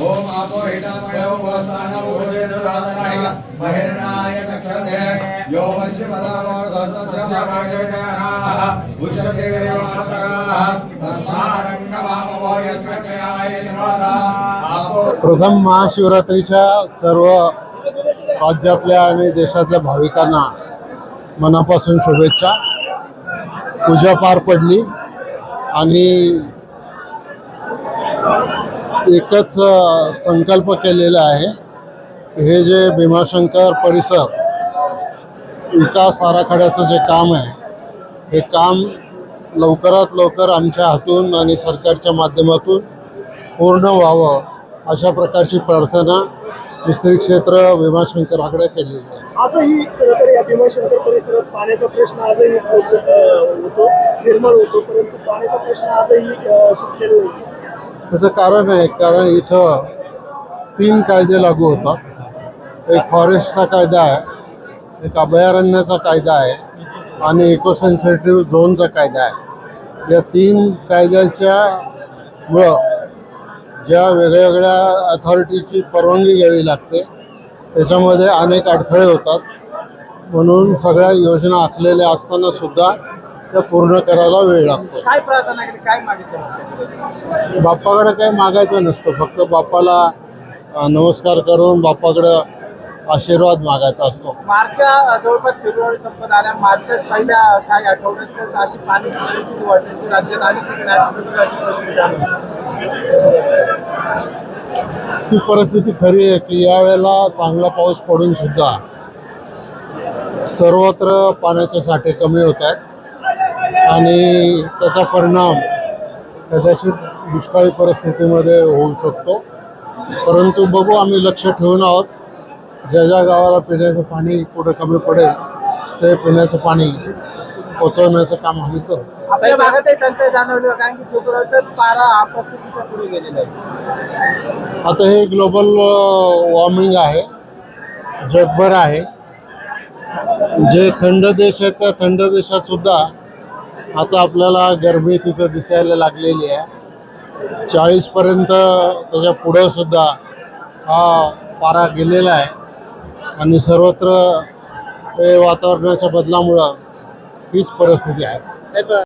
ओम कक्षते यो प्रथम महाशिवरात्रीच्या सर्व राज्यातल्या आणि देशातल्या भाविकांना मनापासून शुभेच्छा. पूजा पार पडली आणि एकच संकल्प केलेला आहे. हे जे भीमाशंकर परिसर विकास आराखड्याचं जे काम आहे हे काम लवकरात लवकर आमच्या हातून आणि सरकारच्या माध्यमातून पूर्ण व्हावं अशा प्रकारची प्रार्थना मिस्त्री क्षेत्र भीमाशंकराकडे केलेली आहे. आजही खरं तर या भीमाशंकर परिसरात पाण्याचा प्रश्न आजही होतो निर्माण होतो परंतु पाण्याचा प्रश्न आजही सुटलेला नाही. त्याचं कारण आहे कारण इथं तीन कायदे लागू होतात. एक फॉरेस्टचा कायदा आहे एक अभयारण्याचा कायदा आहे आणि इको सेन्सिटिव्ह झोनचा कायदा आहे. या तीन कायद्याच्या मुळं ज्या वेगळ्या वेगळ्या अथॉरिटीची परवानगी घ्यावी लागते त्याच्यामध्ये अनेक अडथळे होतात. म्हणून सगळ्या योजना आखलेल्या असताना सुद्धा त्या पूर्ण करायला वेळ लागतो. काय प्रार्थना केली? काय मागितलं? बाप्पाकडे काही मागायचं नसतं. फक्त बाप्पाला नमस्कार करून बाप्पाकडं आशीर्वाद मागायचा असतो. मार्चच्या जवळपास फेब्रुवारी संपत आल्या. मार्चच्या पहिल्या काही आठवड्यात अशी पाण्याची परिस्थिती वाटते राज्यात अनेक ती परिस्थिती खरी आहे की यावेळेला चांगला पाऊस पडून सुद्धा सर्वत्र पाण्याचे साठे कमी होत आहेत. आणि त्याचा परिणाम कदाचित दुष्काळी परिस्थितीमध्ये होऊ शकतो. परंतु बघू आम्ही लक्ष ठेवून आहोत. ज्या ज्या गावाला पिण्याचं पाणी कुठं कमी पडेल ते पिण्याचं पाणी पोचवण्याचं काम आम्ही करू आपल्या भागातही टंचाई जाणवली कारण की फेब्रुवारीतच पारा हा पस्तीसच्या पुढे गेलेला आहे. आता हे ग्लोबल वॉर्मिंग आहे. जगभर आहे. जे थंड देश आहेत त्या थंड देशात सुद्धा आता आपल्याला गरमी तिथं दिसायला लागलेली आहे. चाळीसपर्यंत त्याच्या पुढं सुद्धा हा पारा गेलेला आहे. आणि सर्वत्र हे वातावरणाच्या बदलामुळं हीच परिस्थिती आहे साहेब